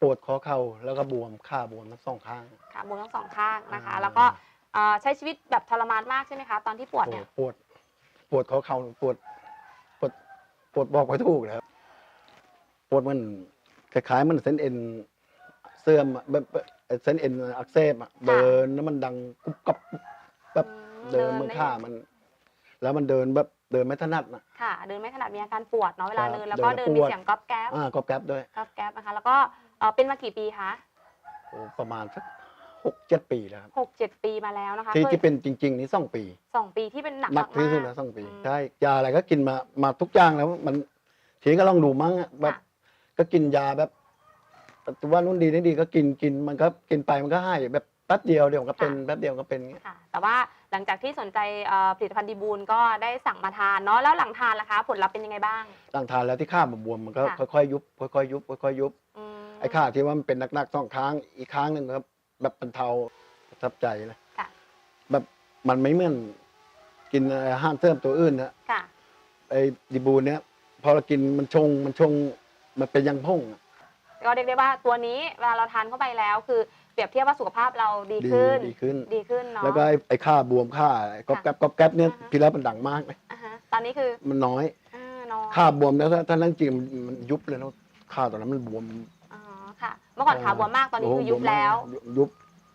ปวดข้อเข่าแล้วก็บวมขาบวมทั้งสองข้างค่ะบวมทั้งสองข้างนะคะ อ่า แล้วก็เอ่อใช้ชีวิตแบบทรมานมากใช่ไหมคะ ตอนที่ปวดเนี่ย ปวดปวดข้อเข่าปวดปวดปวดบอกไม่ถูกเลยครับปวดมันคล้ายๆมันเส้นเอ็นเสื่อมอะแบบแบบเส้นเอ็นอักเสบอะเดินแล้วมันดังกุบกับ แบบ อืมเดินมือไม่ข้ามัน แล้วมันเดินแบบเดินไม่ถนัดนะ ค่ะ เดินไม่ถนัดมีอาการปวดเนาะเวลาครับเดินแล้วก็เดิเดินนแล้วปวด มีเสียงก๊อบแก๊บอ่ากอบแก๊บด้วย ก๊อบแก๊บนะคะ แล้วก็ เอ่อเป็นมากี่ปีคะโอ้ประมาณสักหกเจ็ดปีแล้วครับหกเจ็ดปีมาแล้วนะคะที่เคยที่เป็นจริง ๆ นี่สองปีสองปีที่เป็นหนักหนักที่สุดมาแล้วสองปีอืมใช่ยาอะไรก็กินมามาทุกอย่างแล้วมันทีนี้ก็ลองดูมั้งอะแบบค่ะก็กินยาแบบว่านู่นดีนี่ดีก็กินกินมันก็กินไปมันก็ให้แบบแป๊บเดียวเดี๋ยวก็เป็นแป๊บเดียวก็เป็นอย่างเงี้ยค่ะแต่ว่าหลังจากที่สนใจเอ่อผลิตภัณฑ์ดีบูลก็ได้สั่งมาทานเนาะแล้วหลังทานล่ะคะ ผลลัพธ์เป็นยังไงบ้าง หลังทานแล้วที่ข้าบวมๆมันก็ค่ะค่อยๆยุบค่อยๆยุบค่อยๆยุบอืม ไอ้ข้าที่ว่ามันเป็นนักๆสองครั้งอีกครั้งหนึ่งครับ แบบบรรเทาประทับใจเลยค่ะ แบบมันไม่เหมือนกินอาหารเสริมตัวอื่นนะค่ะ ไอ้ดีบูนเนี้ยพอเรากินมันชงมันชงมันเป็นยังพ่งอะ ก็เรียกได้ว่าตัวนี้เวลาเราทานเข้าไปแล้ว คือเปรียบเทียบว่าสุขภาพเราดีดีขึ้น ดีขึ้น ดีขึ้นเนาะ แล้วก็ไอ้ไอ้ค่าบวมค่าไอ้ก๊อบแก๊บก๊อบแก๊บเนี่ยอ่าฮะ พี่แล้วมันดังมากเลยอ่าฮะตอนนี้คือมันน้อย อ่าน้อย ค่าบวมแล้วถ้าถ้านั่งจริงมันมันยุบเลยนะค่าตอนนั้นมันบวมอ๋อค่ะ เมื่อก่อนขาบวมมากตอนนี้คือยุบแล้ว ยุบ